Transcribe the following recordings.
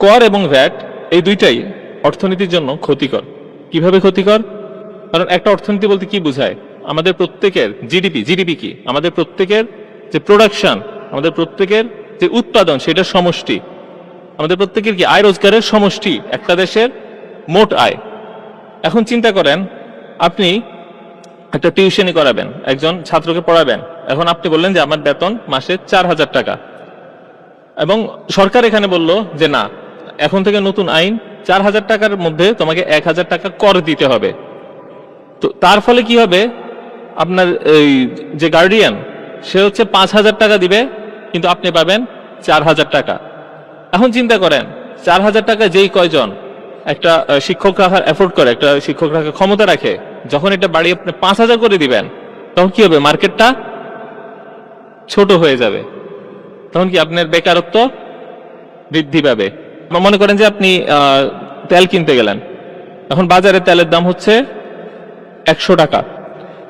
কর এবং ভ্যাট এই দুইটাই অর্থনীতির জন্য ক্ষতিকর। কীভাবে ক্ষতিকর? কারণ একটা অর্থনীতি বলতে কি বোঝায়? আমাদের প্রত্যেকের জিডিপি জিডিপি কি? আমাদের প্রত্যেকের যে প্রোডাকশন আমাদের প্রত্যেকের যে উৎপাদন, সেটা সমষ্টি। আমাদের প্রত্যেকের কি আয় রোজগারের সমষ্টি? একটা দেশের মোট আয়। এখন চিন্তা করেন, আপনি একটা টিউশনি করাবেন, একজন ছাত্রকে পড়াবেন। এখন আপনি বললেন যে আমার বেতন মাসে চার হাজার টাকা। এবং সরকার এখানে বলল যে না এখন থেকে নতুন আইন চার হাজার টাকার মধ্যে তোমাকে এক হাজার টাকা কর দিতে হবে। তো তার ফলে কি হবে? আপনার এই যে গার্ডিয়ান সে হচ্ছে পাঁচ হাজার টাকা দিবে, কিন্তু আপনি পাবেন চার হাজার টাকা। এখন চিন্তা করেন, চার হাজার টাকা যেই কয়জন? একটা শিক্ষক রাখার এফোর্ড করে, একটা শিক্ষক রাখার ক্ষমতা রাখে, যখন এটা বাড়িয়ে আপনি পাঁচ হাজার করে দিবেন, তখন কি হবে? মার্কেটটা ছোট হয়ে যাবে। তখন কি আপনার বেকারত্ব বৃদ্ধি পাবে? মনে করেন যে আপনি তেল কিনতে গেলেন। এখন বাজারে তেলের দাম হচ্ছে একশো টাকা।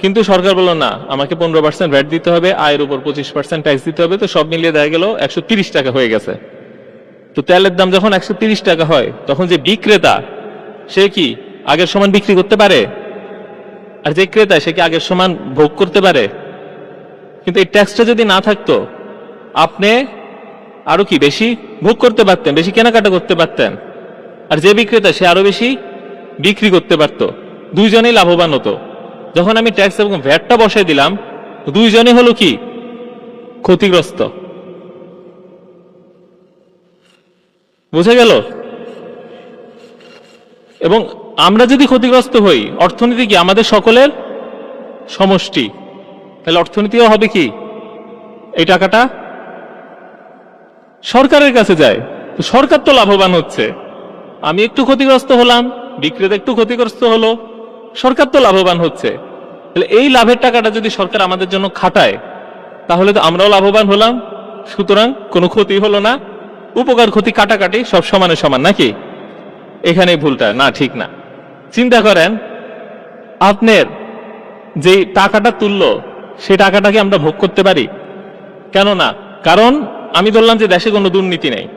কিন্তু সরকার বলল, না, আমাকে পনেরো পার্সেন্ট ভ্যাট দিতে হবে, আয়ের উপর পঁচিশ পার্সেন্ট ট্যাক্স দিতে হবে। তো সব মিলিয়ে দেখা গেল একশো তিরিশ টাকা হয়ে গেছে। তো তেলের দাম যখন একশো তিরিশ টাকা হয়, তখন যে বিক্রেতা, সে কি আগের সমান বিক্রি করতে পারে? আর যে ক্রেতা, সে কি আগের সমান ভোগ করতে পারে? কিন্তু এই ট্যাক্সটা যদি না থাকতো, আপনি আরও কি, বেশি ভোগ করতে পারতেন, বেশি কেনাকাটা করতে পারতেন? আর যে বিক্রেতা, সে আরও বেশি বিক্রি করতে পারতো। দুইজনেই লাভবান হতো। যখন আমি ট্যাক্স এবং ভ্যাটটা বসাই দিলাম দুইজনে হলো কি? ক্ষতিগ্রস্ত। বুঝে গেল? এবং আমরা যদি ক্ষতিগ্রস্ত হই, অর্থনীতি কি আমাদের সকলের সমষ্টি? তাহলে অর্থনীতিও হবে কি? এই টাকাটা সরকারের কাছে যায়, তো সরকার তো লাভবান হচ্ছে। আমি একটু ক্ষতিগ্রস্ত হলাম, বিক্রেতা একটু ক্ষতিগ্রস্ত হলো, সরকার তো লাভবান হচ্ছে। তাহলে এই লাভের টাকাটা যদি সরকার আমাদের জন্য খাটায়, তাহলে তো আমরাও লাভবান হলাম, সুতরাং কোনো ক্ষতি হলো না, উপকার ক্ষতি কাটাকাটি সব সমানে সমান, নাকি? এখানে ভুলটা, না, ঠিক না। চিন্তা করেন, আপনার যে টাকাটা তুললো, সেই টাকাটাকে আমরা ভোগ করতে পারি। কেন না কারণ আমি ধরলাম যে দেশে কোনো দুর্নীতি নেই।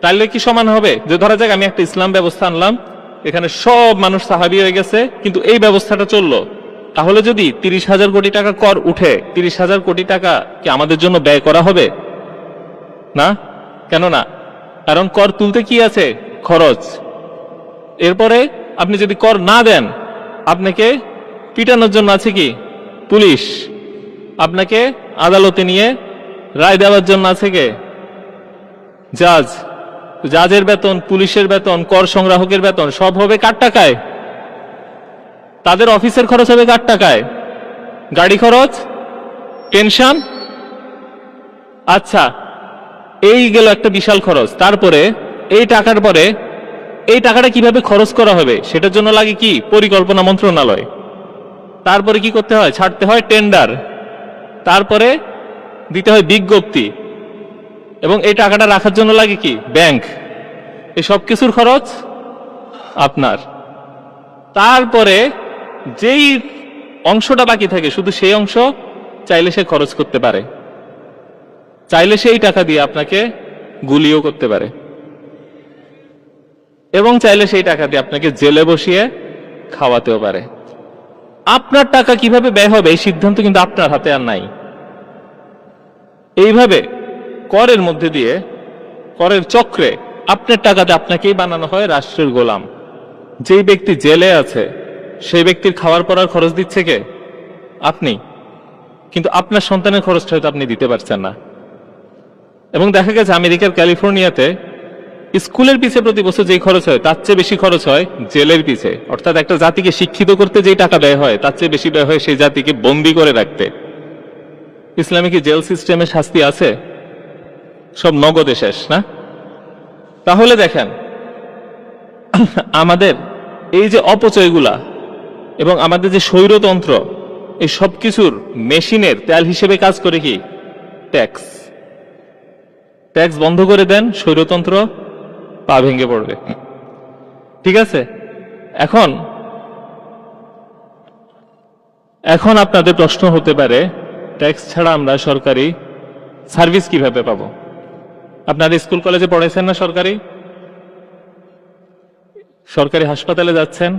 তাহলে কি সমান হবে? যে ধরা যাক আমি একটা ইসলাম ব্যবস্থা আনলাম, এখানে সব মানুষ সাহাবি হয়ে গেছে, কিন্তু এই ব্যবস্থাটা চলল। তাহলে যদি তিরিশ হাজার কোটি টাকা কর উঠে, তিরিশ হাজার কোটি টাকা কি আমাদের জন্য ব্যয় করা হবে? না? কেন না কারণ কর তুলতে কি আছে? খরচ। এরপরে আপনি যদি কর না দেন, আপনাকে পিটানোর জন্য আছে কি? পুলিশ। আপনাকে আদালতে নিয়ে রায় দেওয়ার জন্য আছে কে? জাজ, জাজের বেতন, পুলিশের বেতন, কর সংগ্রাহকের বেতন, সব হবে কার টাকায়? তাদের অফিসের খরচ হবে কার টাকায়? গাড়ি খরচ? টেনশন আচ্ছা এই গেল একটা বিশাল খরচ। তারপরে, এই টাকার পরে, এই টাকাটা কীভাবে খরচ করা হবে? সেটার জন্য লাগে কি? পরিকল্পনা মন্ত্রণালয়। তারপরে কি করতে হয়? ছাড়তে হয় টেন্ডার। তারপরে দিতে হয় বিজ্ঞপ্তি। এবং এই টাকাটা রাখার জন্য লাগে কি? ব্যাংক। এই সব কিছুর খরচ আপনার। তারপরে যেই অংশটা বাকি থাকে, শুধু সেই অংশ চাইলে সে খরচ করতে পারে। চাইলে সেই টাকা দিয়ে আপনাকে গুলিও করতে পারে। এবং চাইলে সেই টাকা দিয়ে আপনাকে জেলে বসিয়ে খাওয়াতেও পারে। আপনার টাকা কীভাবে ব্যয় হবে, এই সিদ্ধান্ত কিন্তু আপনার হাতে আর নাই। এইভাবে করের মধ্যে দিয়ে, করের চক্রে আপনার টাকাতে আপনাকেই বানানো হয় রাষ্ট্রের গোলাম। যেই ব্যক্তি জেলে আছে, সেই ব্যক্তির খাওয়ার পড়ার খরচ দিচ্ছে কে? আপনি। কিন্তু আপনার সন্তানের খরচটা হয়তো আপনি দিতে পারছেন না। এবং দেখা গেছে আমেরিকার ক্যালিফোর্নিয়াতে স্কুলের পিছে প্রতি বছর যেই খরচ হয়, তার চেয়ে বেশি খরচ হয় জেলের পিছে। অর্থাৎ একটা জাতিকে শিক্ষিত করতে যেই টাকা ব্যয় হয়, তার চেয়ে বেশি ব্যয় হয় সেই জাতিকে বন্দি করে রাখতে। ইসলামে কি জেল সিস্টেমে শাস্তি আছে? সব নগদে শেষ, না? তাহলে দেখেন, আমাদের এই যে অপচয়গুলা এবং আমাদের যে স্বৈরতন্ত্র, এই সব কিছুর মেশিনের তেল হিসেবে কাজ করে কি? ট্যাক্স। ট্যাক্স বন্ধ করে দেন, স্বৈরতন্ত্র পা ভেঙে পড়বে। ঠিক আছে? এখন এখন আপনাদের প্রশ্ন হতে পারে ট্যাক্স ছাড়া আমরা সরকারি সার্ভিস কীভাবে পাবো? আপনারা স্কুল কলেজে পড়াইছেন না সরকারি? সরকারি হাসপাতালে যাচ্ছেন?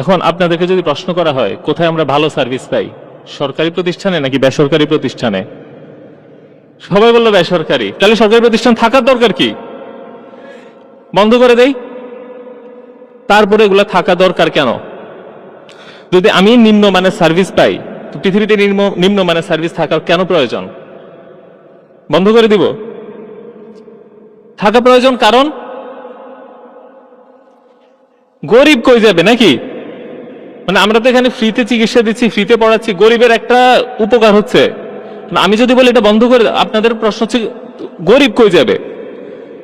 এখন আপনাদেরকে যদি প্রশ্ন করা হয়, কোথায় আমরা ভালো সার্ভিস পাই? সরকারি প্রতিষ্ঠানে নাকি বেসরকারি প্রতিষ্ঠানে? সবাই বলল বেসরকারি। তাহলে সরকারি প্রতিষ্ঠান থাকার দরকার কি? বন্ধ করে দেই? তারপরে এগুলো থাকা দরকার কেন? যদি আমি নিম্নমানের সার্ভিস পাই পৃথিবীতে নিম্ন, নিম্নমানের সার্ভিস থাকার কেন প্রয়োজন? বন্ধ করে দিব। থাকা প্রয়োজন কারণ? গরিব কই যাবে নাকি? মানে আমরা তো এখানে ফ্রিতে চিকিৎসা দিচ্ছি ফ্রিতে পড়াচ্ছি, গরিবের একটা উপকার হচ্ছে। আমি যদি বলি এটা বন্ধ করে, আপনাদের প্রশ্ন হচ্ছে, গরিব কই যাবে?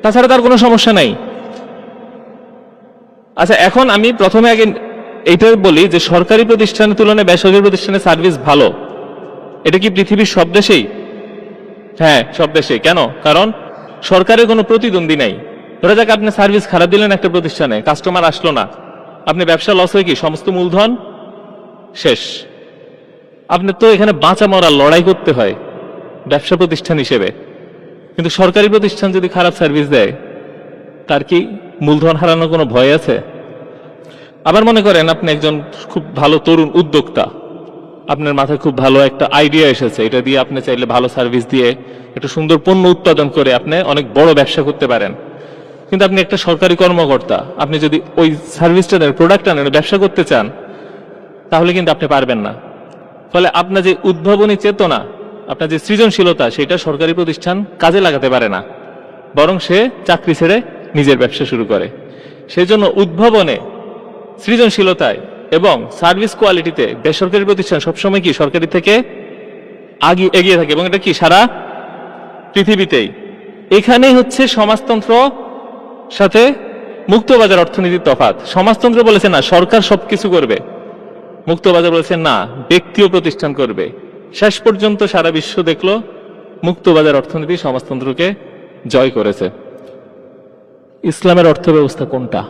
তাছাড়া তার কোনো সমস্যা নাই। আচ্ছা এখন আমি প্রথমে আগে এইটা বলি যে সরকারি প্রতিষ্ঠানের তুলনায় বেসরকারি প্রতিষ্ঠানের সার্ভিস ভালো। এটা কি পৃথিবীর সব দেশেই? হ্যাঁ সব দেশে কেন? কারণ সরকারের কোনো প্রতিদ্বন্দ্বী নাই। ধরা যাক আপনি সার্ভিস খারাপ দিলেন একটা প্রতিষ্ঠানে, কাস্টমার আসলো না। আপনি ব্যবসা লস হয়ে কি? সমস্ত মূলধন? শেষ। আপনি তো এখানে বাঁচা মরার লড়াই করতে হয় ব্যবসা প্রতিষ্ঠান হিসেবে। কিন্তু সরকারি প্রতিষ্ঠান যদি খারাপ সার্ভিস দেয়, তার কি মূলধন হারানোর কোনো ভয় আছে? আবার মনে করেন আপনি একজন খুব ভালো তরুণ উদ্যোক্তা। আপনার মাথায় খুব ভালো একটা আইডিয়া এসেছে। এটা দিয়ে আপনি চাইলে ভালো সার্ভিস দিয়ে একটা সুন্দর পণ্য উৎপাদন করে আপনি অনেক বড় ব্যবসা করতে পারেন। কিন্তু আপনি একটা সরকারি কর্মকর্তা, আপনি যদি ওই সার্ভিসটা দেন প্রোডাক্ট আনেন ব্যবসা করতে চান, তাহলে কিন্তু আপনি পারবেন না। ফলে আপনার যে উদ্ভাবনী চেতনা, আপনার যে সৃজনশীলতা, সেটা সরকারি প্রতিষ্ঠান কাজে লাগাতে পারে না। বরং সে চাকরি ছেড়ে নিজের ব্যবসা শুরু করে। সেই জন্য উদ্ভাবনে সৃজনশীলতায় এবং সার্ভিস কোয়ালিটিতে বেসরকারি প্রতিষ্ঠান সবসময় কি সরকারি থেকে আগে এগিয়ে থাকে এবং এটা কি সারা পৃথিবীতেই? এখানেই হচ্ছে সমাজতন্ত্র সাথে মুক্তবাজার অর্থনীতির তফাত সমাজতন্ত্র বলেছে না, সরকার সব কিছু করবে। মুক্তবাজার বলেছে না, ব্যক্তিও প্রতিষ্ঠান করবে। শেষ পর্যন্ত সারা বিশ্ব দেখল, মুক্তবাজার অর্থনীতি সমাজতন্ত্রকে জয় করেছে। ইসলামের অর্থ ব্যবস্থা কোনটা?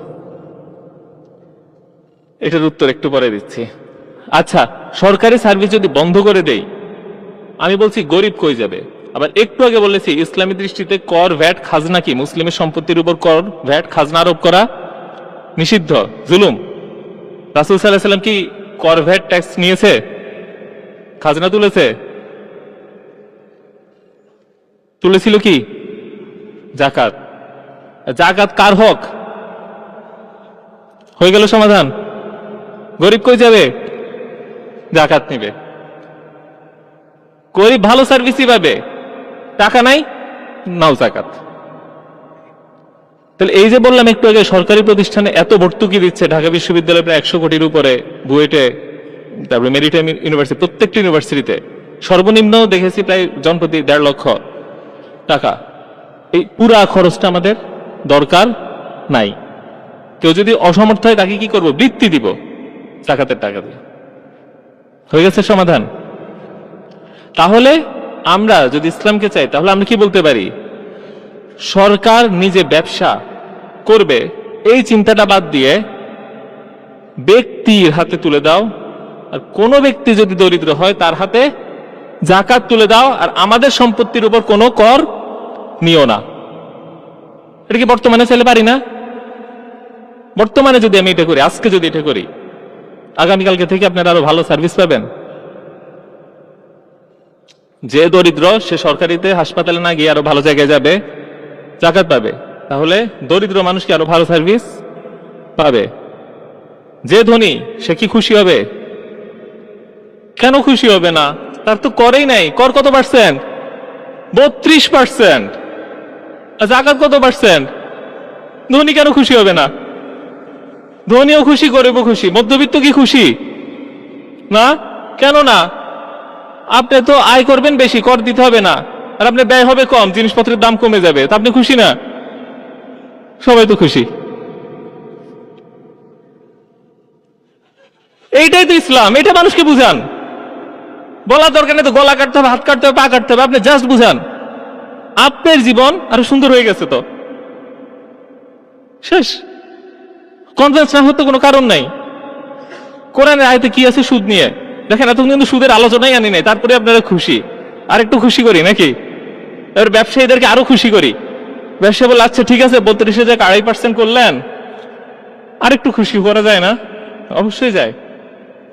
এটার উত্তর একটু পরে দিচ্ছি। আচ্ছা সরকারি সার্ভিস যদি বন্ধ করে দেই, আমি বলছি গরিব কই যাবে? আবার একটু আগে বলেছি, ইসলামী দৃষ্টিতে কর, ভ্যাট, খাজনা কি? মুসলিমের সম্পত্তির উপর কর, ভ্যাট, খাজনা আরোপ করা নিষিদ্ধ, জুলুম। রাসুল সাল্লাহ সাল্লাম কি কর, ভ্যাট, ট্যাক্স নিয়েছে? খাজনা তুলেছে? তুলেছিল কি? জাকাত। জাকাত কার হক? হয়ে গেল সমাধান। গরিব কই যাবে? জাকাত নিবে। গরিব ভালো সার্ভিসই পাবে। টাকা নাই, নাও জাকাত। তাহলে এই যে বললাম একটু আগে, সরকারি প্রতিষ্ঠানে এত ভর্তুকি দিচ্ছে, ঢাকা বিশ্ববিদ্যালয় প্রায় একশো কোটির উপরে, বুয়েটে, তারপরে মেরিটাইম ইউনিভার্সিটি, প্রত্যেকটি ইউনিভার্সিটিতে। সর্বনিম্ন দেখেছি প্রায় জনপ্রতি দেড় লক্ষ টাকা। এই পুরা খরচটা আমাদের দরকার নাই। কেউ যদি অসমর্থ হয় তাকে কি করব? বৃত্তি দিব। জাকাতের টাকা দিয়ে। হয়ে গেছে সমাধান। তাহলে আমরা যদি ইসলামকে চাই, তাহলে আমরা কি বলতে পারি? সরকার নিজে ব্যবসা করবে, এই চিন্তাটা বাদ দিয়ে ব্যক্তির হাতে তুলে দাও, আর কোনো ব্যক্তি যদি দরিদ্র হয়, তার হাতে জাকাত তুলে দাও, আর আমাদের সম্পত্তির উপর কোনো কর নিও না। এটা কি বর্তমানে চাইলে পারি না? বর্তমানে যদি আমি এটা করি, আজকে যদি এটা করি আগামীকালকে থেকে আপনারা আরও ভালো সার্ভিস পাবেন। যে দরিদ্র, সে সরকারিতে হাসপাতালে না গিয়ে আরও ভালো জায়গায় যাবে, জাকাত পাবে। তাহলে দরিদ্র মানুষকে আরও ভালো সার্ভিস পাবে? যে ধনী, সে কি খুশি হবে? কেন খুশি হবে না? তার তো করেই নাই। কর কত পার্সেন্ট বত্রিশ পার্সেন্ট জাকাত কত পার্সেন্ট ধনী কেন খুশি হবে না? ধনীও খুশি, গরিবও খুশি। মধ্যবিত্ত কি খুশি? না? কেন না? আপনি তো আয় করবেন বেশি, কর দিতে হবে না। আর আপনার ব্যয় হবে কম, জিনিসপত্রের দাম কমে যাবে। তা আপনি খুশি না? সবাই তো খুশি। এইটাই তো ইসলাম, এটা মানুষকে বুঝান। বলার দরকার নেই তো, গলা কাটতে হবে, হাত কাটতে হবে, পা কাটতে হবে, আপনি জাস্ট বুঝান। আপনার জীবন আরও সুন্দর হয়ে গেছে তো। শেষ। কনফারেন্স না হতে কোনো কারণ নাই। কোরআনের আয়তে কি আছে সুদ নিয়ে? দেখেন, এতক্ষণ কিন্তু সুদের আলোচনাই আনি নাই, তারপরে আপনারা খুশি। আর একটু খুশি করি, নাকি? এবার ব্যবসায়ীদেরকে আরও খুশি করি। ব্যবসা বলে আচ্ছা ঠিক আছে, বত্রিশ হাজার আড়াই পার্সেন্ট করলেন। আরেকটু খুশি করা যায় না? অবশ্যই যায়।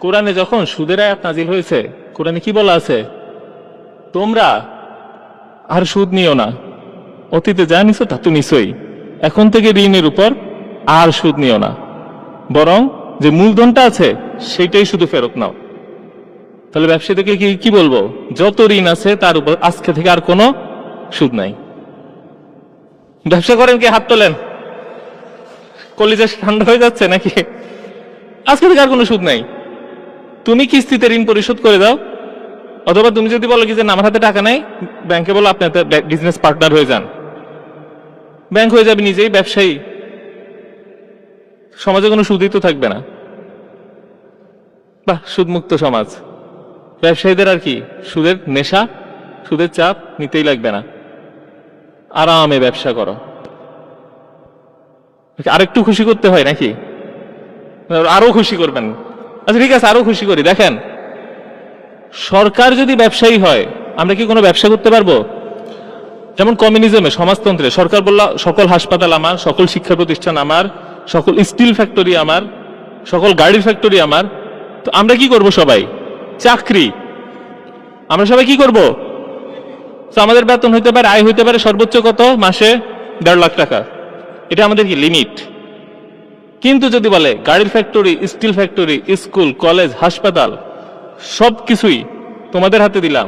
কোরআনে যখন সুদের আয়াত নাজিল হয়েছে, কোরআনে কি বলা আছে? তোমরা আর সুদ নিও না। অতীতে যা নিছো তা তো নিছই। এখন থেকে ঋণের উপর আর সুদ নিও না। বরং যে মূলধনটা আছে, সেইটাই শুধু ফেরত নাও। তাহলে ব্যবসায়ীদেরকে কি কি বলব? যত ঋণ আছে, তার উপর আজকে থেকে আর কোনো সুদ নাই। ব্যবসা করেন কি, হাত তোলেন? কলিজা ঠান্ডা হয়ে যাচ্ছে নাকি? আজকে থেকে আর কোনো সুদ নাই। তুমি কিস্তিতে ঋণ পরিশোধ করে দাও। অথবা তুমি যদি বলো কি যে আমার হাতে টাকা নাই, ব্যাংকে বলো আপনি বিজনেস পার্টনার হয়ে যান। ব্যাংক হয়ে যাবে নিজেই ব্যবসায়ী। সমাজে কোনো সুদই তো থাকবে না। বাহ, সুদমুক্ত সমাজ। ব্যবসায়ীদের আর কি, সুদের নেশা, সুদের চাপ নিতেই লাগবে না। আরামে ব্যবসা করো। আরেকটু খুশি করতে হয় নাকি? আরও খুশি করবেন। আচ্ছা ঠিক আছে, আরও খুশি করি। দেখেন, সরকার যদি ব্যবসায়ী হয়, আমরা কি কোনো ব্যবসা করতে পারব? যেমন কমিউনিজমে, সমাজতন্ত্রে, সরকার বলল, সকল হাসপাতাল আমার, সকল শিক্ষা প্রতিষ্ঠান আমার সকল স্টিল ফ্যাক্টরি আমার, সকল গাড়ির ফ্যাক্টরি আমার। তো আমরা কি করব সবাই? চাকরি। আমরা সবাই কি করব? তো আমাদের বেতন হইতে পারে, আয় হইতে পারে সর্বোচ্চ কত? মাসে দেড় লাখ টাকা। এটা আমাদের কি লিমিট কিন্তু যদি বলে গাড়ির factory steel factory school college হাসপাতাল সব কিছুই তোমাদের হাতে দিলাম,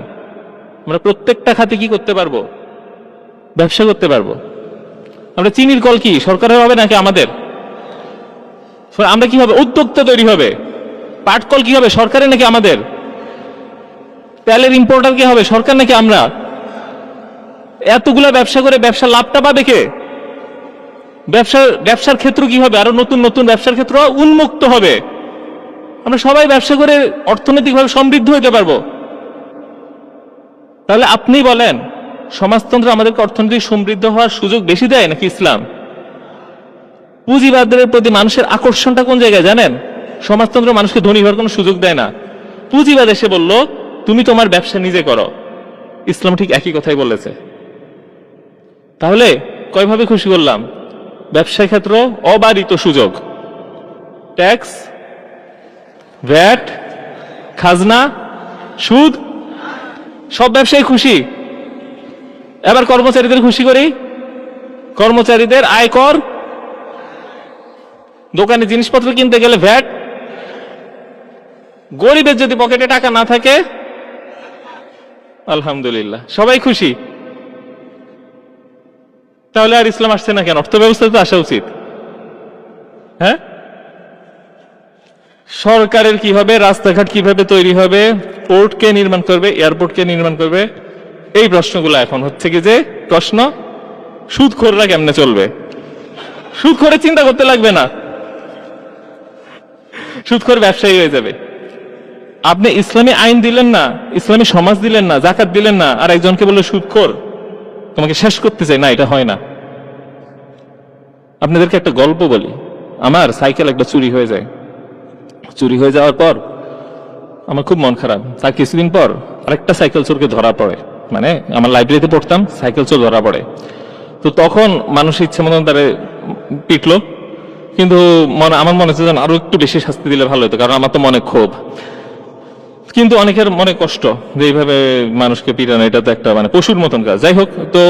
আমরা প্রত্যেকটা খাতে কি করতে পারব? ব্যবসা করতে পারব। আমরা চিনির কল কি, সরকারের হবে নাকি আমাদের? আমরা কি হবে উদ্যোক্তা তৈরি হবে? পাটকল কি হবে, সরকারের নাকি আমাদের? তেলের ইম্পোর্টার কি হবে, সরকার নাকি আমরা? এতগুলা ব্যবসা করে ব্যবসা লাভটা পাবে কে? ব্যবসার ব্যবসার ক্ষেত্র কি হবে? আরও নতুন নতুন ব্যবসার ক্ষেত্র উন্মুক্ত হবে। আমরা সবাই ব্যবসা করে অর্থনৈতিকভাবে সমৃদ্ধ হইতে পারব। তাহলে আপনি বলেন, সমাজতন্ত্র আমাদেরকে অর্থনৈতিক সমৃদ্ধ হওয়ার সুযোগ বেশি দেয় নাকি ইসলাম? পুঁজিবাদের প্রতি মানুষের আকর্ষণটা কোন জায়গায় জানেন? সমাজতন্ত্র মানুষকে ধনী হওয়ার কোনো সুযোগ দেয় না। পুঁজিবাদ এসে বলল, তুমি তোমার ব্যবসা নিজে করো। ইসলাম ঠিক একই কথাই বলেছে। তাহলে কয়ভাবে খুশি করলাম? ব্যবসা ক্ষেত্র অবারিত সুযোগ। ট্যাক্স, ভ্যাট, খাজনা, সুদ, সব ব্যবসায়ী খুশি। এবার কর্মচারীদের খুশি করি। কর্মচারীদের আয়কর দোকানে জিনিসপত্র কিনতে গেলে ভ্যাট। গরিবের যদি পকেটে টাকা না থাকে, আলহামদুলিল্লাহ, সবাই খুশি। তাহলে আর ইসলাম আসছে না কেন? অর্থ ব্যবস্থা তো আসা উচিত। হ্যাঁ? সরকারের কি হবে রাস্তাঘাট কীভাবে তৈরি হবে, পোর্ট কে নির্মাণ করবে, এয়ারপোর্ট কে নির্মাণ করবে, এই প্রশ্নগুলো এখন হচ্ছে কি যে, প্রশ্ন, সুদখোররা কেমনে চলবে? সুদখোরে চিন্তা করতে লাগবে না। সুদখোর ব্যবসায়ী হয়ে যাবে। আপনি ইসলামী আইন দিলেন না, ইসলামী সমাজ দিলেন না, জাকাত দিলেন না, আর একজনকে বলল সুদখোর তোমাকে শেষ করতে চাই। না, এটা হয় না। আপনাদেরকে একটা গল্প বলি। আমার সাইকেল একটা চুরি হয়ে যায়। চুরি হয়ে যাওয়ার পর আমার খুব মন খারাপ। তার কিছুদিন পর আরেকটা সাইকেল চোরকে ধরা পড়ে। মানে আমার লাইব্রেরিতে পড়তাম, সাইকেল চোর ধরা পড়ে। তো তখন মানুষ ইচ্ছে মতন তারে পিটলো। কিন্তু মনে আমার মনে হচ্ছে যেন আরও একটু বেশি শাস্তি দিলে ভালো হতো কারণ আমার তো মনে ক্ষোভ। কিন্তু অনেকের মনে কষ্ট যে এইভাবে মানুষকে পিটানো এটা তো একটা মানে পশুর মতন কাজ। যাই হোক তো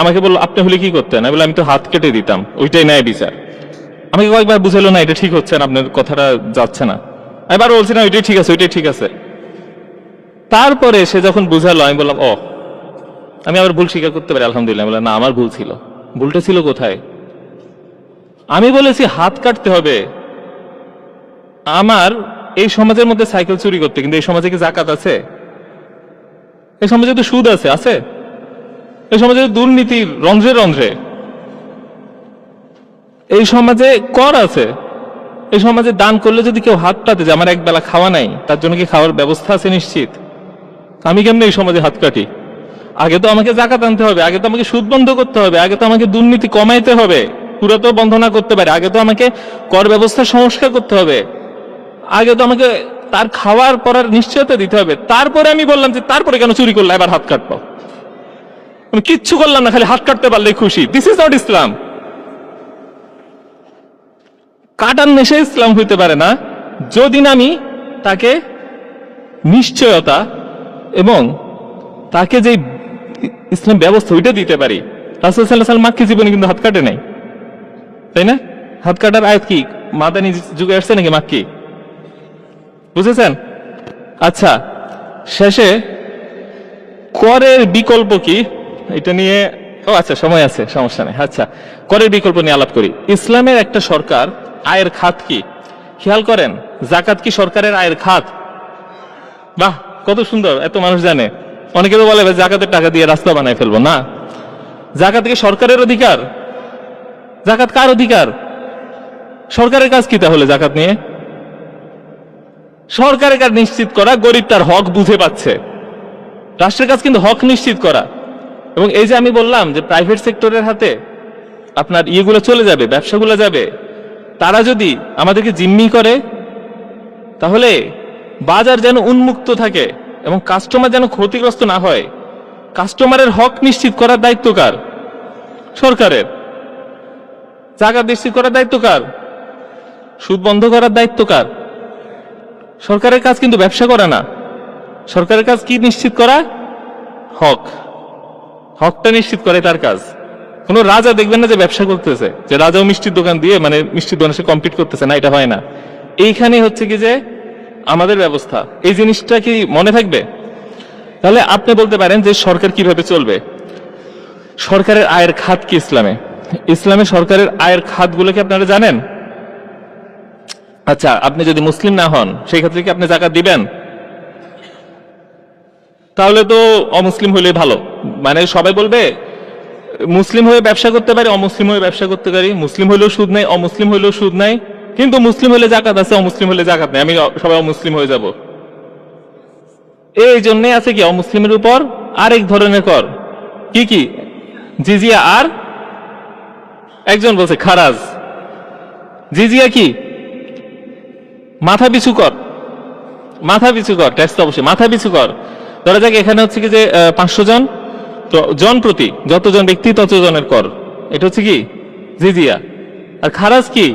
আমাকে বলল আপনি হলে কি করতেন? আমি বললাম, আমি তো হাত কেটে দিতাম ওইটাই ন্যায় বিচার। আমাকে কয়েকবার বুঝালো না এটা ঠিক হচ্ছে না আপনার কথাটা যাচ্ছে না। এবার বলছি না ওইটাই ঠিক আছে ওইটাই ঠিক আছে। তারপরে সে যখন বুঝালো আমি বললাম ও আমি আবার ভুল স্বীকার করতে পারি আলহামদুলিল্লাহ। বললাম, না আমার ভুল ছিল। ভুলটা ছিল কোথায়? আমি বলেছি হাত কাটতে হবে। আমার এই সমাজের মধ্যে সাইকেল চুরি করতে, কিন্তু এই সমাজে কি জাকাত আছে? এই সমাজে তো সুদ আছে আছে? এই সমাজে দুর্নীতির রন্ধ্রে রন্ধ্রে। এই সমাজে কর আছে। এই সমাজে দান করলে যদি কেউ হাত পাতে যে আমার এক বেলা খাওয়া নাই, তার জন্য কি খাওয়ার ব্যবস্থা আছে নিশ্চিত? আমি কেমনি এই সমাজে হাত কাটি? আগে তো আমাকে জাকাত আনতে হবে, আগে তো আমাকে সুদ বন্ধ করতে হবে, আগে তো আমাকে দুর্নীতি কমাইতে হবে। পুরো তো বন্ধ না করতে পারে। আগে তো আমাকে কর ব্যবস্থা সংস্কার করতে হবে। আগে তো আমাকে তার খাওয়ার পরার নিশ্চয়তা দিতে হবে। তারপরে আমি বললাম যে, তারপরে কেন চুরি করলে? এবার হাত কাটবো। আমি কিচ্ছু করলাম না, খালি হাত কাটতে পারলেই খুশি। দিস ইজ নট ইসলাম কাটার নেশে ইসলাম হইতে পারে না, যদি আমি তাকে নিশ্চয়তা এবং তাকে যে ইসলাম ব্যবস্থা ওইটা দিতে পারি। রাসুল সাল্লাহ সাল্লাম মাক্কি জীবনে কিন্তু হাত কাটে নাই। তাই না? হাত কাটার আয়াত কি? মাদানি যুগে আসছে নাকি মাক্কি? বুঝেছেন? আচ্ছা শেষে করের বিকল্প কি? এটা নিয়ে, ও আচ্ছা সময় আছে, সমস্যা নেই। আচ্ছা করের বিকল্প নিয়ে আলাপ করি। ইসলামের একটা সরকার, আয়ের খাত কি? খেয়াল করেন, জাকাত কি সরকারের আয়ের খাত? বাহ, কত সুন্দর, এত মানুষ জানে। অনেকে তো বলে জাকাতের টাকা দিয়ে রাস্তা বানায় ফেলব। না। জাকাত কি সরকারের অধিকার? জাকাত কার অধিকার? সরকারের কাজ কি তাহলে জাকাত নিয়ে? সরকারের কাজ নিশ্চিত করা গরিব তার হক বুঝে পাচ্ছে। রাষ্ট্রের কাজ কিন্তু হক নিশ্চিত করা। এবং এই যে আমি বললাম যে প্রাইভেট সেক্টরের হাতে আপনার ইয়েগুলো চলে যাবে, ব্যবসাগুলো যাবে, তারা যদি আমাদেরকে জিম্মি করে, তাহলে বাজার যেন উন্মুক্ত থাকে এবং কাস্টমার যেন ক্ষতিগ্রস্ত না হয়। কাস্টমারের হক নিশ্চিত করার দায়িত্ব কার? সরকারের। জায়গা নিশ্চিত করার দায়িত্ব কার? সুদ বন্ধ করার দায়িত্ব কার? সরকারের কাজ কিন্তু ব্যবসা করা না। সরকারের কাজ কি নিশ্চিত করা? হক। হকটা নিশ্চিত করে তার কাজ। কোন রাজা দেখবেন না যে ব্যবসা করতেছে, যে রাজাও মিষ্টির দোকান দিয়ে মানে মিষ্টির দোকানে সে কমপ্লিট করতেছে না, এটা হয় না। এইখানে হচ্ছে কি যে আমাদের ব্যবস্থা। এই জিনিসটা কি মনে থাকবে? তাহলে আপনি বলতে পারেন যে সরকার কীভাবে চলবে? সরকারের আয়ের খাত কি ইসলামে? ইসলামে সরকারের আয়ের খাতগুলো কি আপনারা জানেন? আচ্ছা আপনি যদি মুসলিম না হন, সেই ক্ষেত্রে কি আপনি জাকাত দিবেন? তাহলে তো অমুসলিম হইলে ভালো। মানে সবাই বলবে, মুসলিম হয়ে ব্যবসা করতে পারি, অমুসলিম হয়ে ব্যবসা করতে পারি। মুসলিম হইলেও সুদ নাই, অমুসলিম হইলেও সুদ নাই। কিন্তু মুসলিম হলে জাকাত আছে, অমুসলিম হলে জাকাত নেই। আমি সবাই অমুসলিম হয়ে যাব। এই জন্য আছে কি, অমুসলিমের উপর আরেক ধরনের কর। কি কি? জিজিয়া আর একজন বলছে, খারাজ। জিজিয়া কি? মাথা পিছু কর। মাথা পিছু কর ট্যাক্স তো অবশ্যই। মাথা পিছু কর। ধরা যাক, এখানে হচ্ছে কি যে পাঁচশো জন, তো জন প্রতি, যতজন ব্যক্তি, ততজনের কর। এটা হচ্ছে কি? জিজিয়া। আর খারাজ কি?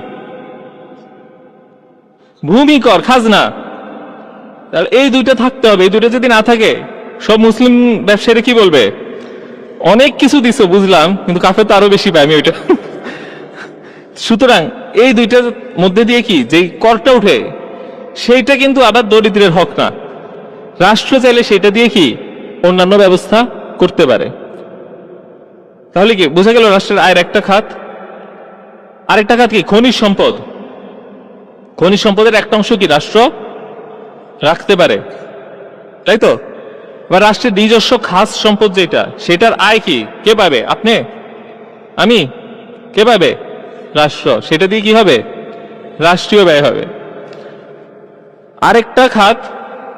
ভূমি কর, খাজনা। তাহলে এই দুইটা থাকতে হবে। এই দুইটা যদি না থাকে, সব মুসলিম ব্যবসায়ীরা কি বলবে? অনেক কিছু দিছো, বুঝলাম, কিন্তু কাফের তো আরও বেশি পাই আমি ওইটা সুতরাং এই দুইটার মধ্যে দিয়ে কি? যে করটা উঠে, সেইটা কিন্তু আবার দরিদ্রের হক না। রাষ্ট্র চাইলে সেটা দিয়ে কি? অন্যান্য ব্যবস্থা করতে পারে। তাহলে কি, বোঝা গেল রাষ্ট্রের আয়ের একটা খাত? আরেকটা খাত কি? খনিজ সম্পদ। খনিজ সম্পদের একটা অংশ কি রাষ্ট্র রাখতে পারে। তাই তো? বা রাষ্ট্রের নিজস্ব খাস সম্পদ যেটা, সেটার আয় কি? কে পাবে? আপনি? আমি? কে পাবে? রাষ্ট্র, সেটা দিয়ে কি হবে? রাষ্ট্রীয় ব্যয় হবে। আরেকটা খাত,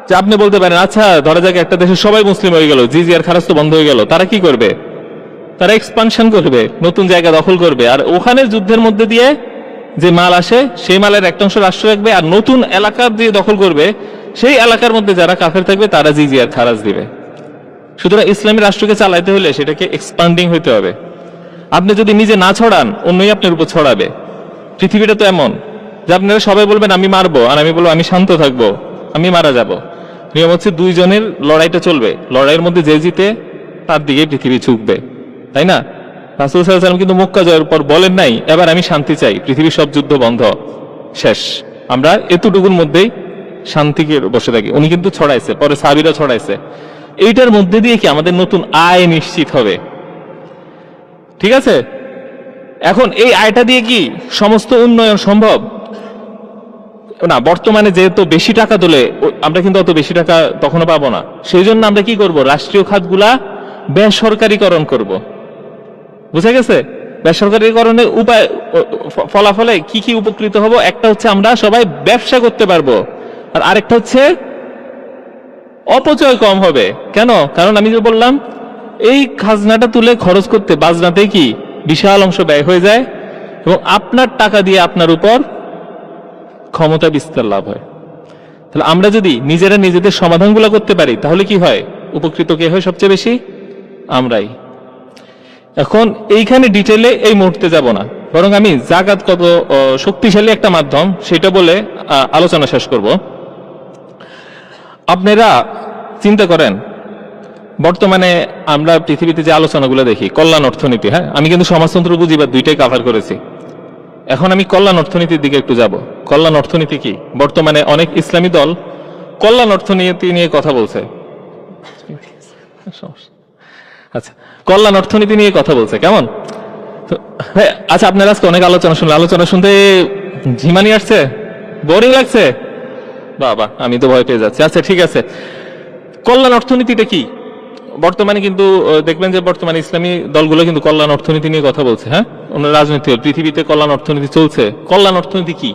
যে আপনি বলতে পারেন আচ্ছা ধরা যাক একটা দেশের সবাই মুসলিম হয়ে গেল জিজিয়ার খারাজ তো বন্ধ হয়ে গেল, তারা কি করবে? তারা এক্সপানশন করবে, নতুন জায়গা দখল করবে, আর ওখানে যুদ্ধের মধ্যে দিয়ে যে মাল আসে, সেই মালের একটা অংশ রাষ্ট্র রাখবে, আর নতুন এলাকা দিয়ে দখল করবে, সেই এলাকার মধ্যে যারা কাফের থাকবে, তারা জিজিয়ার খারাজ দিবে। সুতরাং ইসলামী রাষ্ট্রকে চালাইতে হলে সেটাকে এক্সপান্ডিং হইতে হবে। আপনি যদি নিজে না ছড়ান, অন্যই আপনার উপর ছড়াবে। পৃথিবীটা তো এমন যে আপনারা সবাই বলবেন, আমি মারবো। আর আমি বলব, আমি শান্ত থাকব। আমি মারা যাব। নিয়ম হচ্ছে দুইজনের লড়াইটা চলবে। লড়াইয়ের মধ্যে যে জিতে, তার দিকে পৃথিবী ঝুঁকবে। তাই না? রাসুল সাল্লাম কিন্তু মক্কা জয়ের পর বলেন নাই, এবার আমি শান্তি চাই। পৃথিবীর সব যুদ্ধ বন্ধ। শেষ। আমরা এতটুকুর মধ্যেই শান্তিকে বসে থাকি। উনি কিন্তু ছড়াইছে, পরে সাবিরা ছড়াইছে। এইটার মধ্যে দিয়ে কি আমাদের নতুন আয় নিশ্চিত হবে? ঠিক আছে? এখন এই আয়টা দিয়ে কি সমস্ত উন্নয়ন সম্ভব? না, বর্তমানে যেহেতু বেশি টাকা তোলে আমরা কিন্তু অত বেশি টাকা তখনও পাবো না। সেই জন্য আমরা কি করব? রাষ্ট্রীয় খাতগুলা বেসরকারীকরণ করব। বুঝা গেছে? বেসরকারীকরণের উপায় ফলাফলে কি কি উপকৃত হব? একটা হচ্ছে আমরা সবাই ব্যবসা করতে পারব। আর আরেকটা হচ্ছে অপচয় কম হবে। কেন? কারণ আমি যে বললাম এই খাজনাটা তুলে খরচ করতে বাজনাতে কি বিশাল অংশ ব্যয় হয়ে যায় এবং আপনার টাকা দিয়ে আপনার উপর ক্ষমতা বিস্তার লাভ হয়। তাহলে আমরা যদি নিজেরা নিজেদের সমাধানগুলো করতে পারি, তাহলে কি হয়? উপকৃত কে হয় সবচেয়ে বেশি? আমরাই। এখন এইখানে ডিটেলে এই মুহূর্তে যাব না। বরং আমি জাকাত কত শক্তিশালী একটা মাধ্যম, সেটা বলে আলোচনা শেষ করব। আপনারা চিন্তা করেন বর্তমানে আমরা পৃথিবীতে যে আলোচনাগুলো দেখি, কল্যাণ অর্থনীতি হ্যাঁ? আমি কিন্তু সমাজতন্ত্র বুঝিবার দুইটাই কাভার করেছি। এখন আমি কল্যাণ অর্থনীতির দিকে একটু যাব। কল্যাণ অর্থনীতি কি? বর্তমানে অনেক ইসলামী দল কল্যাণ অর্থনীতি নিয়ে কথা বলছে। আচ্ছা কল্যাণ অর্থনীতি নিয়ে কথা বলছে, কেমন? আচ্ছা আপনার আজকে অনেক আলোচনা শুনলেন আলোচনা শুনতে ঝিমানি আসছে? বোরিং লাগছে? বাবা, আমি তো ভয় পেয়ে যাচ্ছি। আচ্ছা ঠিক আছে। কল্যাণ অর্থনীতিটা কি? বর্তমানে কিন্তু দেখবেন যে বর্তমানে ইসলামী দলগুলো কিন্তু কল্যাণ অর্থনীতি নিয়ে কথা বলছে হ্যাঁ? অন্য রাজনীতি, পৃথিবীতে কল্যাণ অর্থনীতি চলছে। কল্যাণ অর্থনীতি কি?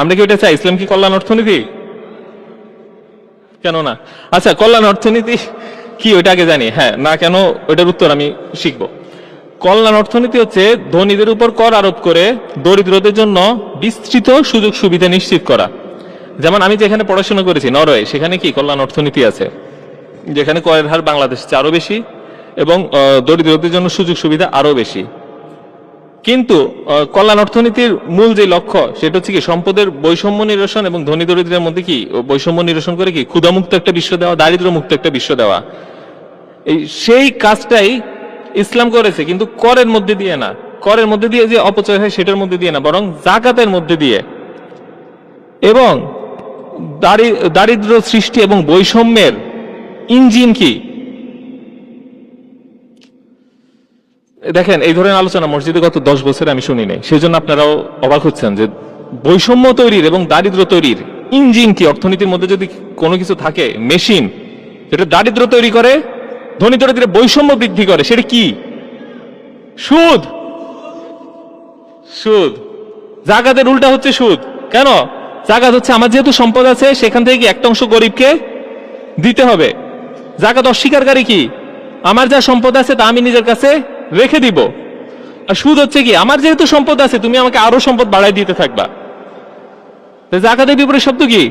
আমরা কি ওটা চাই? ইসলাম কি কল্যাণ অর্থনীতি? কেন না? আচ্ছা কল্যাণ অর্থনীতি কি ওইটা আগে জানি হ্যাঁ না কেন ওইটার উত্তর আমি শিখব। কল্যাণ অর্থনীতি হচ্ছে ধনীদের উপর কর আরোপ করে দরিদ্রদের জন্য বিস্তৃত সুযোগ সুবিধা নিশ্চিত করা। যেমন আমি যেখানে পড়াশোনা করেছি, নরওয়ে, সেখানে কি কল্যাণ অর্থনীতি আছে? যেখানে করের হার বাংলাদেশ চেয়ে আরও বেশি এবং দরিদ্রদের জন্য সুযোগ সুবিধা আরও বেশি। কিন্তু কল্যাণ অর্থনীতির মূল যে লক্ষ্য, সেটা হচ্ছে কি, সম্পদের বৈষম্য নিরসন এবং ধনী দরিদ্রের মধ্যে কি, বৈষম্য নিরসন করে কি, ক্ষুধামুক্ত একটা বিশ্ব দেওয়া দারিদ্র মুক্ত একটা বিশ্ব দেওয়া। এই সেই কাজটাই ইসলাম করেছে, কিন্তু করের মধ্যে দিয়ে না। করের মধ্যে দিয়ে যে অপচয় হয়, সেটার মধ্যে দিয়ে না, বরং জাকাতের মধ্যে দিয়ে। এবং দারি- দারিদ্র সৃষ্টি এবং বৈষম্যের ইঞ্জিন কি? দেখেন, এই ধরনের আলোচনা মসজিদে গত দশ বছরে আমি শুনি নাই। সেই জন্য আপনারাও অবাক হচ্ছেন যে বৈষম্য তৈরির এবং দারিদ্র তৈরির ইঞ্জিন কি? অর্থনীতির মধ্যে যদি কোনো কিছু থাকে, মেশিন যেটা দারিদ্র তৈরি করে, ধনী দরিদ্রের বৈষম্য বৃদ্ধি করে, সেটা কি? সুদ। সুদ। জাগাতের উল্টা হচ্ছে সুদ। কেন? জাগাত হচ্ছে আমার যেহেতু সম্পদ আছে, সেখান থেকে একটা অংশ গরিবকে দিতে হবে। জাকাত অস্বীকারী কি? আমার যা সম্পদ আছে তা আমি নিজের কাছে রেখে দিব। আর সুদ হচ্ছে কি? আমার যেহেতু সম্পদ আছে, তুমি আমাকে আরও সম্পদ বাড়াই দিতে থাকবা। জাকাতের বিপরীত শব্দ কি?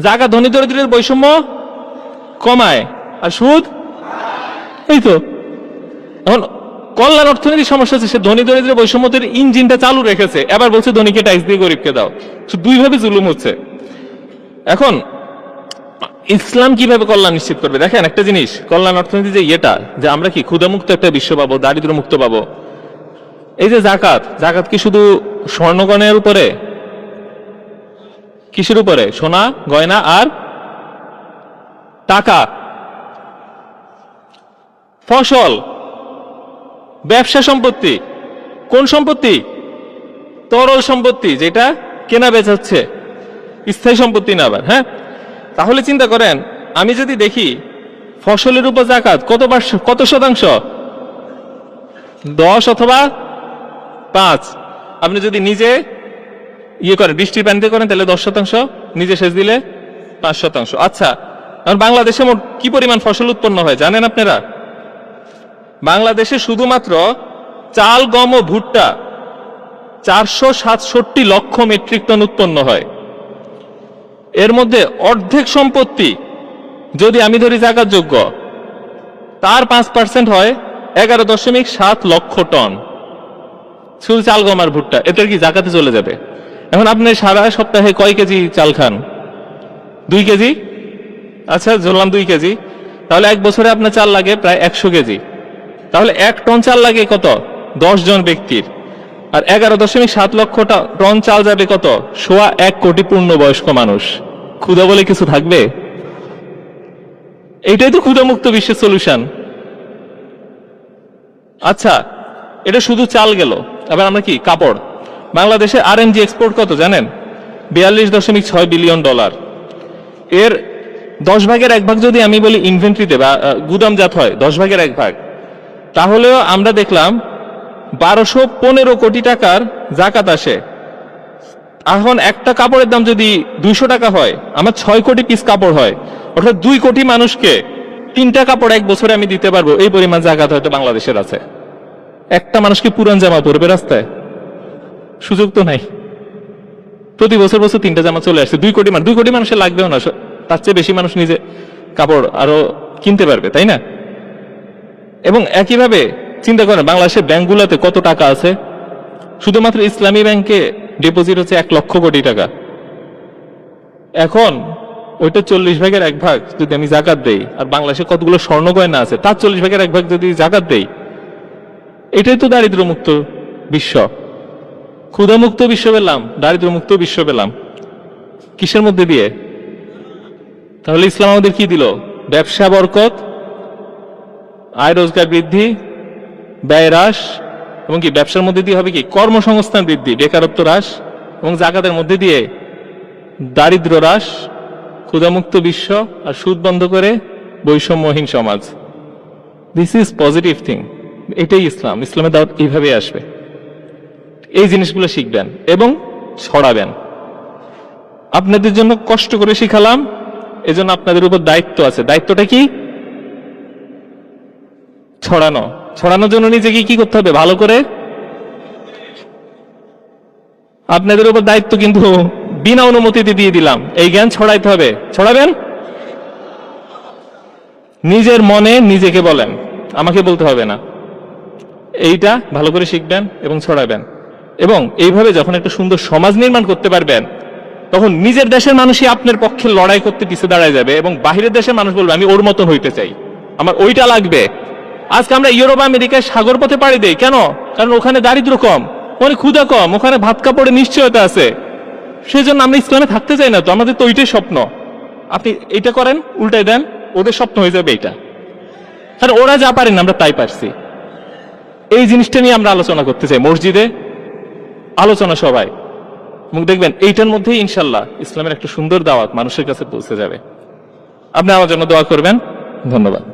জাকাত ধনী দরিদ্রের বৈষম্য কমায়, আর সুদ? এই তো। এখন কল্যাণ অর্থনীতির সমস্যা হচ্ছে, সে ধনী দরিদ্রের বৈষম্যতের ইঞ্জিনটা চালু রেখেছে। এবার বলছে, ধনীকে ট্যাক্স দিয়ে গরিবকে দাও। দুইভাবে জুলুম হচ্ছে। এখন ইসলাম কীভাবে কল্যাণ নিশ্চিত করবে? দেখেন একটা জিনিস, কল্যাণ অর্থনীতি যে ইয়েটা, যে আমরা কি ক্ষুধামুক্ত একটা বিশ্ব পাবো দারিদ্র মুক্ত পাবো। এই যে জাকাত জাকাত কি শুধু স্বর্ণগণের উপরে? কিসের উপরে? সোনা, গয়না আর টাকা। ফসল, ব্যবসা সম্পত্তি, কোন সম্পত্তি? তরল সম্পত্তি, যেটা কেনা বেচা হচ্ছে। স্থায়ী সম্পত্তি না আবার হ্যাঁ? তাহলে চিন্তা করেন, আমি যদি দেখি ফসলের উপর জাকাত কত কত শতাংশ? দশ অথবা পাঁচ। আপনি যদি নিজে ইয়ে করেন, বৃষ্টির পানিতে করেন, তাহলে দশ শতাংশ, নিজে সেচ দিলে পাঁচ শতাংশ। আচ্ছা আর বাংলাদেশে মোট কি পরিমাণ ফসল উৎপন্ন হয়, জানেন আপনারা? বাংলাদেশে শুধুমাত্র চাল, গম ও ভুট্টা চারশো সাতষট্টি লক্ষ মেট্রিক টন উৎপন্ন হয়। এর মধ্যে অর্ধেক সম্পত্তি যদি আমি ধরি জাকাত যোগ্য তার পাঁচ পার্সেন্ট হয় এগারো দশমিক সাত লক্ষ টন। শুধু চাল গম আর ভুট্টা এতে কি জাকাতে চলে যাবে? এখন আপনি সারা সপ্তাহে কয় কেজি চাল খান? দুই কেজি? আচ্ছা ধরলাম দুই কেজি। তাহলে এক বছরে আপনার চাল লাগে প্রায় একশো কেজি। তাহলে এক টন চাল লাগে কত? দশ জন ব্যক্তির। আর এগারো দশমিক সাত লক্ষ টা- টন চাল যাবে কত? সোয়া এক কোটি পূর্ণবয়স্ক মানুষ। ক্ষুধা বলে কিছু থাকবে? এইটাই তো ক্ষুধামুক্ত বিশ্বের সলিউশন আচ্ছা এটা শুধু চাল গেল। এবার আমরা কি? কাপড়। বাংলাদেশে আর এক্সপোর্ট কত জানেন? বিয়াল্লিশ দশমিক ছয় বিলিয়ন ডলার এর দশ ভাগের এক ভাগ যদি আমি বলি ইনভেন্টরিতে বা গুদামজাত হয়, দশ ভাগের এক ভাগ। তাহলেও আমরা দেখলাম বারোশো পনেরো কোটি টাকার জাকাত আসে। এখন একটা কাপড়ের দাম যদি দুইশো টাকা হয়, আমার ছয় কোটি পিস কাপড় হয়। অর্থাৎ দুই কোটি মানুষকে তিনটা কাপড় এক বছরে আমি দিতে পারব, এই পরিমাণ জাকাত হয়তো বাংলাদেশের আছে। একটা মানুষকে পুরান জামা পরবে রাস্তায়? সুযোগ তো নাই। প্রতি বছর বছর তিনটা জামা চলে আসছে। দুই কোটি মানুষ দুই কোটি মানুষের লাগবেও না তার চেয়ে বেশি মানুষ নিজে কাপড় আরও কিনতে পারবে, তাই না? এবং একইভাবে চিন্তা করেন বাংলাদেশের ব্যাংকগুলোতে কত টাকা আছে? শুধুমাত্র ইসলামী ব্যাংকে ডিপোজিট হচ্ছে এক লক্ষ কোটি টাকা। এখন ওইটা চল্লিশ ভাগের এক ভাগ যদি আমি জাকাত দেই, আর বাংলাদেশে কতগুলো স্বর্ণ গয়না আছে, তার চল্লিশ ভাগের এক ভাগ যদি জাকাত দেই, এটাই তো দারিদ্র মুক্ত বিশ্ব। ক্ষুধামুক্ত বিশ্ব পেলাম দারিদ্র মুক্ত বিশ্ব পেলাম। কিসের মধ্যে দিয়ে? তাহলে ইসলাম আমাদের কি দিল? ব্যবসা বরকত, আয় রোজগার বৃদ্ধি ব্যয় হ্রাস এবং কি ব্যবসার মধ্যে দিয়ে হবে কি? কর্মসংস্থান বৃদ্ধি, বেকারত্ব হ্রাস এবং জাকাতের মধ্যে দিয়ে দারিদ্র হ্রাস, ক্ষুধামুক্ত বিশ্ব আর সুদ বন্ধ করে বৈষম্যহীন সমাজ। দিস ইজ পজিটিভ থিং এটাই ইসলাম। ইসলামের দাওয়াত এইভাবে আসবে। এই জিনিসগুলো শিখবেন এবং ছড়াবেন। আপনাদের জন্য কষ্ট করে শিখালাম, এজন্য আপনাদের উপর দায়িত্ব আছে। দায়িত্বটা কি? ছড়ানো। ছড়ানোর জন্য নিজেকে কি করতে হবে? ভালো করে? আপনাদের উপর দায়িত্ব কিন্তু বিনা অনুমতিতে দিয়ে দিলাম। এই জ্ঞান ছড়াইতে হবে। ছড়াবেন? নিজের মনে নিজেকে বলেন। আমাকে বলতে হবে না। এইটা ভালো করে শিখবেন এবং ছড়াবেন। এবং এইভাবে যখন একটা সুন্দর সমাজ নির্মাণ করতে পারবেন, তখন নিজের দেশের মানুষই আপনার পক্ষে লড়াই করতে পিছিয়ে দাঁড়ায় যাবে এবং বাহিরের দেশের মানুষ বলবে, আমি ওর মতন হইতে চাই। আমার ওইটা লাগবে। আজকে আমরা ইউরোপ আমেরিকায় সাগর পথে পাড়ি দেই। কেন? কারণ ওখানে দারিদ্র কম, ওখানে ক্ষুদা কম, ওখানে ভাত কাপড়ে নিশ্চয়তা আছে। সেই জন্য আমরা ইসলামে থাকতে চাই না তো, আমাদের তো ওইটাই স্বপ্ন। আপনি এটা করেন, উল্টাই দেন, ওদের স্বপ্ন হয়ে যাবে এইটা। কারণ ওরা যা পারেন, আমরা তাই পারছি। এই জিনিসটা নিয়ে আমরা আলোচনা করতে চাই, মসজিদে আলোচনা সবাই এবং দেখবেন, এইটার মধ্যেই ইনশাল্লাহ ইসলামের একটা সুন্দর দাওয়াত মানুষের কাছে পৌঁছে যাবে। আপনি আমার জন্য দোয়া করবেন। ধন্যবাদ।